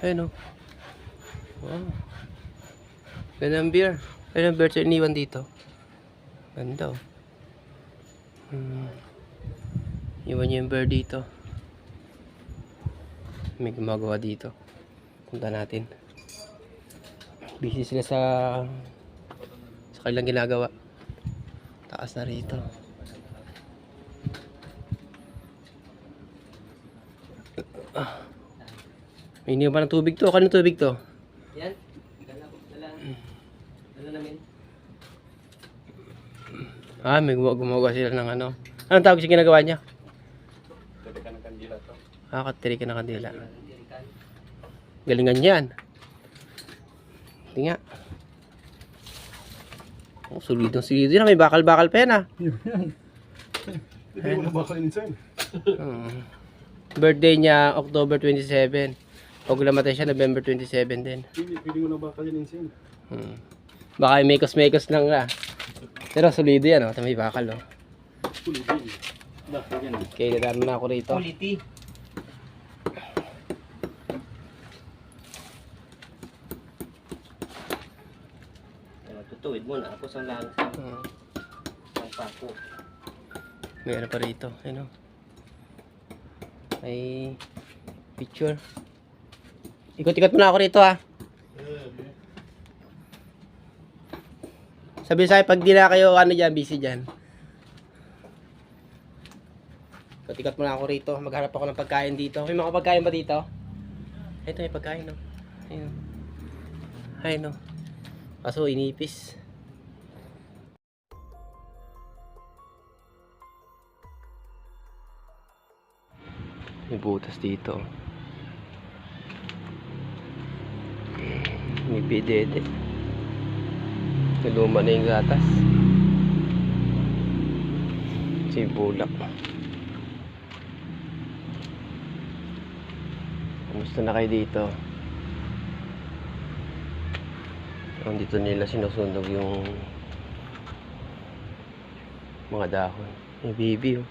Ayun o. Wow. Ganda ang beer. Ayun ang beer sa iniwan dito. Ganda o. Hmm. Iwan niya yung beer dito. May gumagawa dito. Punta natin. Busy sila sa sa kanilang ginagawa. Taas na rito. May iniwan pa ng tubig to. Kanong tubig to? Yan. Dala ko. Dala. Dala namin. Ah, may gumawa, sila ng ano. Anong tawag sa ginagawa niya? Pwede ka ng kandila to. Ah, katiri ka ng kandila. Galingan yan. Hindi nga. Oh, solidong solido na. May bakal-bakal pa yan ah. Hindi mo na baka insan. Hmm. Birthday niya, October 27. Pag namatay siya, November 27 din. Hindi, pwede mo na baka yan insan. Hmm. Baka may mekos-mekos lang ah. Pero solido yan oh. May bakal oh. Yan. Okay, dadaan na ako rito. Quality. Uh, tutuwid muna ako sa lang Hmm. sa pako. Ano pa rito. Ano? May picture. Ikot-ikot muna ako rito ha. Sabi sa'yo, pag di na kayo ano dyan, busy dyan. Ikot-ikot muna ako rito. Maghanap ako ng pagkain dito. May mga pagkain ba dito? Ito may pagkain no. Ayun. Ay no. Kaso inipis. May butas dito. May bidede. May luma na yung gatas. Si bulak. Kumusta na kayo dito? Ang nila sinusunog yung mga dahon. May baby oh.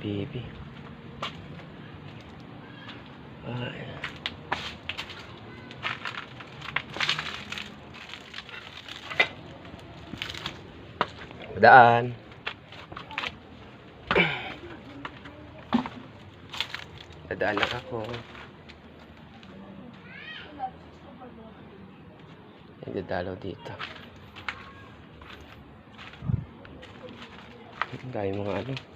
Baby. Ay. Daan. Dadaan lang ako. May dadalaw dito. Ang mga ano.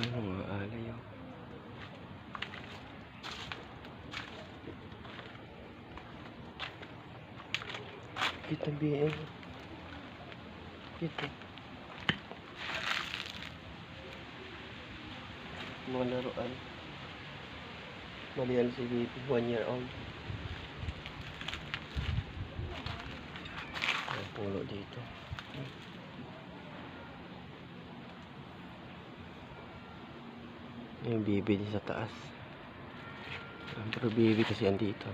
Ano mga alay oh. Kita BM. Kita. Mga laruan. Malian si baby, one year old. Ang puno dito. Yung din sa taas. Pero baby kasi andito.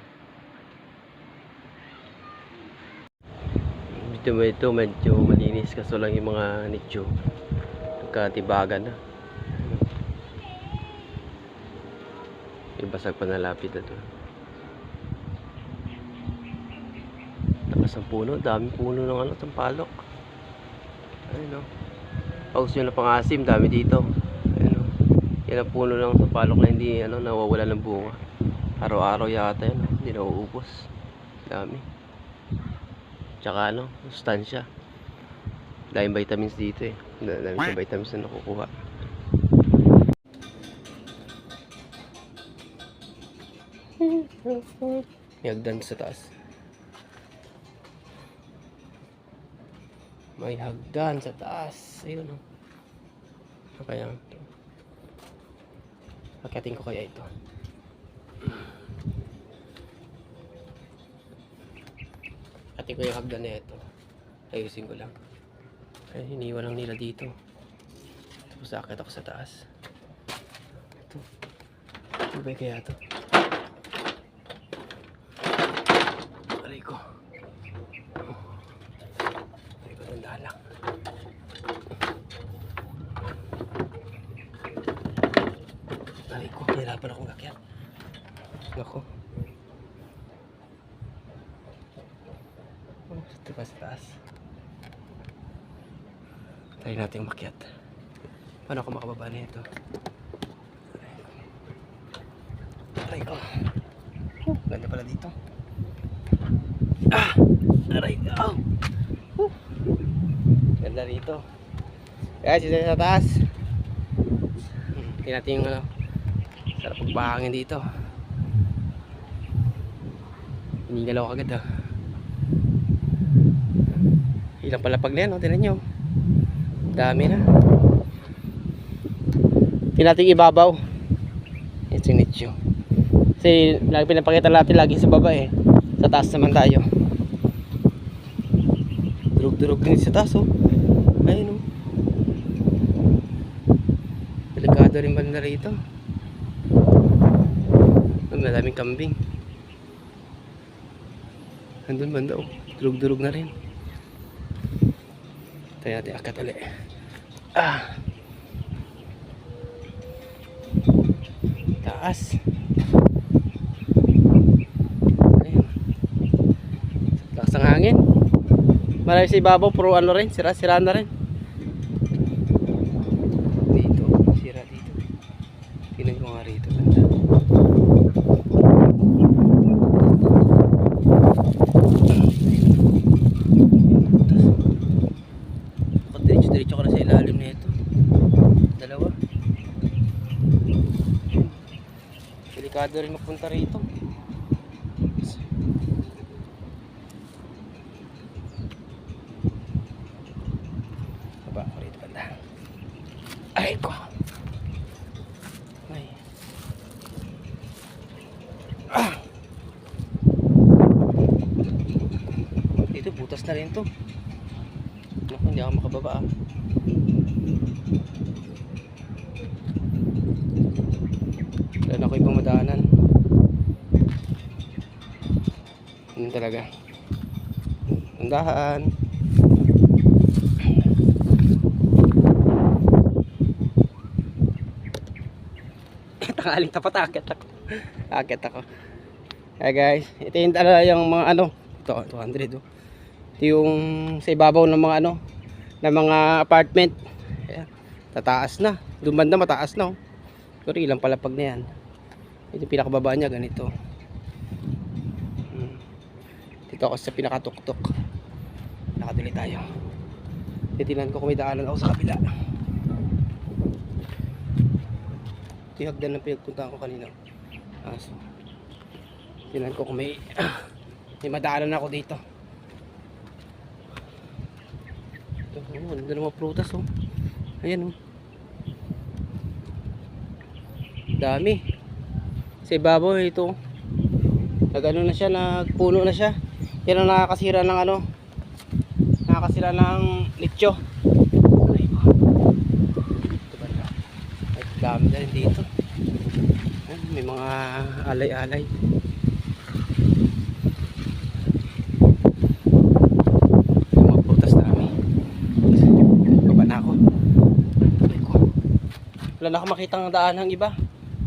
Dito mo ito medyo malinis kaso lang yung mga nicho nagkatibagan na. May basag pa na lapid na to. Takas ng puno, dami puno ng ano, tampalok. Ayun o. Paus yun na pang-asim, dami dito. O. Yan ang puno ng sampalok na hindi ano, nawawala ng bunga. Araw-araw yata yan, hindi nauubos. Dami. Tsaka ano, sustansya. Daming vitamins dito eh. Dami sa vitamins na nakukuha. Hagdan sa taas. May hagdan sa taas. Ayun. Ano kaya Pagkating ko kaya ito. Pati ko yung hagdan na ito. Ayusin ko lang. Ay, iniwan lang nila dito. Tapos akit ako sa taas. Ito. Ano ba kaya ito? Aray ko. Aray ko, tanda lang. Hirapan akong akyat. Nako. Oh, ito pa sa taas. Try natin umakyat. Paano ako makababa na ito? Aray ko. Oh, ganda pala dito. Ah! Aray ko. Oh. Ganda dito. Guys, isa sa taas. Tingnan natin yung ano. Sarap pagbahangin dito. Hinigalaw ako agad ah. Ilang palapag na yan, oh. Tingnan nyo. Dami na. Yung ibabaw. Ito yung nicho. Kasi lagi pinapakita natin lagi sa baba eh. Sa taas naman tayo. Durog-durog din sa taas oh. Ayun oh. Delikado rin banda rito. Ang madaming kambing. Andun banda oh. Durog-durog na rin. Tayo natin akat ulit. Ah! Taas. Ayun. Lakas ng hangin. Marami sa ibabaw, puro ano rin, sira-sira na rin. Dito, sira dito. Tingnan ko nga rito, banda. Bakit diretso-diretso ka na sa ilalim nito? Dalawa. Delikado rin mapunta rito. Baba ako rito banda. Ay ko. Ay. Ah. Dito butas na rin to. Naku, hindi ako makababa ah. Wala na ako ibang madaanan. Yun talaga. Andahan. Tangaling tapat akit ako. Akit ako. Hey guys, ito yung talaga yung mga ano, ito 200 oh. Ito yung sa ibabaw ng mga ano, ng mga apartment. Ayan, tataas na. Doon banda mataas na oh. Pero ilang palapag na yan. Ito pinakababa niya, ganito. Dito ako sa pinakatuktok. Nakadali tayo. Titinan ko kung may daanan ako sa kabila. Ito yung hagdan na pinagpuntahan ko kanina. Aso. Tinan ko kung may, may madaanan ako dito. Ito, oh, ang ng mga prutas oh. Ayan oh. Dami. Sa ibabaw ito. Nagano na siya, nagpuno na siya. Yan ang nakakasira ng ano. Nakakasira ng na? Ay, dami na rin dito. Ay, may mga alay-alay. Mga prutas dami. Baba na ako. Aray ko. Wala na ako makitang daan ng iba.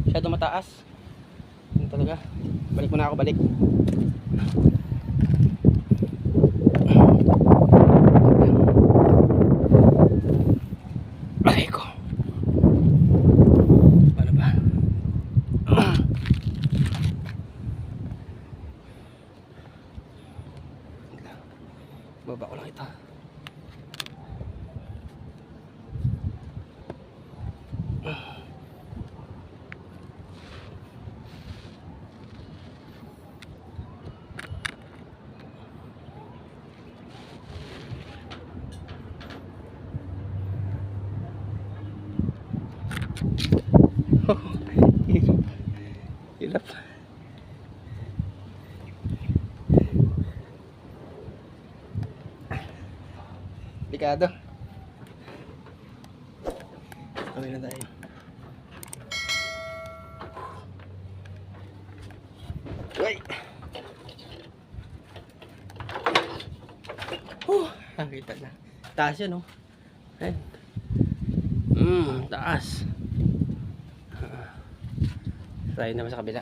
Masyado mataas. Yun talaga. Balik muna ako, balik. Aray ko. Paano ba? Baba ko lang ito. Delikado. Kami na tayo. Uy! Huh, nakita na. Taas yun, oh. Ayun. Hmm, taas. Tayo naman sa kabila.